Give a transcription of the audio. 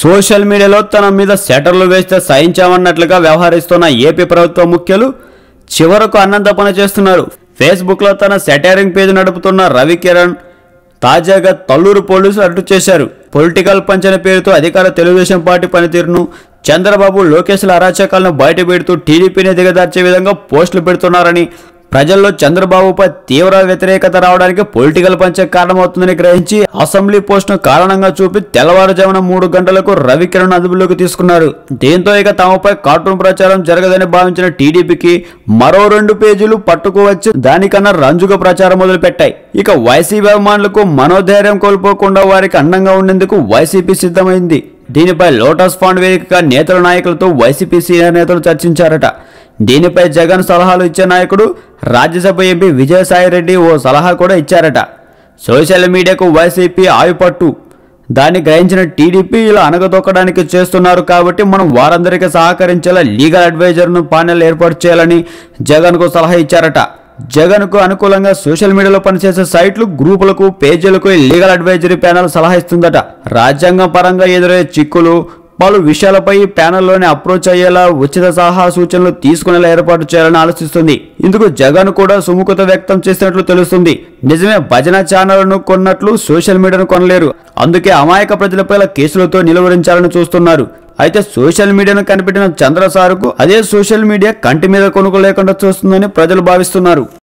Social మీడియాలో తన మీద సెటర్లు వేస్తే సహించామన్నట్లుగా వ్యవహరిస్తున్న ఏపీ ప్రభుత్వ ముఖ్యులు చివరకు అన్నంత పని చేస్తున్నారు. ఫేస్బుక్లో తన సెటైరింగ్ పేజ్ నడుపుతున్న రవి కిరణ్ తాజాగా తల్లూరు పోలీసులు అరెస్టు చేశారు. పొలిటికల్ పంచన పేరుతో అధికార తెలుగుదేశం పార్టీ పనితీరును చంద్రబాబు లోకేష్ల అరాచకాలను బయటపెడుతూ టీడీపీని దిగదార్చే విధంగా పోస్టులు పెడుతున్నారని ప్రజల్లో చంద్రబాబుపై తీవ్ర వ్యతిరేకత రావడానికి పొలిటికల్ పంచ కారణమవుతుందని గ్రహించి అసెంబ్లీ పోస్టును కారణంగా చూపి తెల్లవారుజామున మూడు గంటలకు రవికిరణ్ అదుపులోకి తీసుకున్నారు. దీంతో ఇక తమపై కార్టూన్ ప్రచారం జరగదని భావించిన టీడీపీకి మరో రెండు పేజీలు పట్టుకువచ్చి దానికన్నా రంజుగా ప్రచారం మొదలుపెట్టాయి. ఇక వైసీపీ అభిమానులకు మనోధైర్యం కోల్పోకుండా వారికి అండంగా ఉండేందుకు వైసీపీ సిద్ధమైంది. దీనిపై లోటస్ ఫండ్ వేదికగా నేతల నాయకులతో వైసీపీ సీనియర్ నేతలు చర్చించారట. దీనిపై జగన్ సలహాలు ఇచ్చే నాయకుడు రాజ్యసభ ఎంపీ విజయసాయి రెడ్డి ఓ సలహా కూడా ఇచ్చారట. సోషల్ మీడియాకు వైసీపీ ఆయుపట్టు. దాన్ని గ్రహించిన టీడీపీ ఇలా అనగదొక్కడానికి చేస్తున్నారు కాబట్టి మనం వారందరికీ సహకరించేలా లీగల్ అడ్వైజర్ను పానెల్ ఏర్పాటు చేయాలని జగన్కు సలహా ఇచ్చారట. జగన్కు అనుకూలంగా సోషల్ మీడియాలో పనిచేసే సైట్లు గ్రూపులకు పేజీలకు లీగల్ అడ్వైజరీ ప్యానెల్ సలహా ఇస్తుందట. రాజ్యాంగం పరంగా ఎదురయ్యే చిక్కులు పలు విషయాలపై ప్యానెల్లోనే అప్రోచ్ అయ్యేలా ఉచిత సలహా సూచనలు తీసుకునేలా ఏర్పాటు చేయాలని ఆలోచిస్తుంది. ఇందుకు జగన్ కూడా సుముఖత వ్యక్తం చేసినట్లు తెలుస్తుంది. నిజమే భజన ఛానళ్ళను కొన్నట్లు సోషల్ మీడియాను కొనలేరు. అందుకే అమాయక ప్రజలపై కేసులతో నిలువరించాలని చూస్తున్నారు. అయితే సోషల్ మీడియాను కనిపెట్టిన చంద్రసారుకు అదే సోషల్ మీడియా కంటి మీద కొనుగోలేకుండా చూస్తుందని ప్రజలు భావిస్తున్నారు.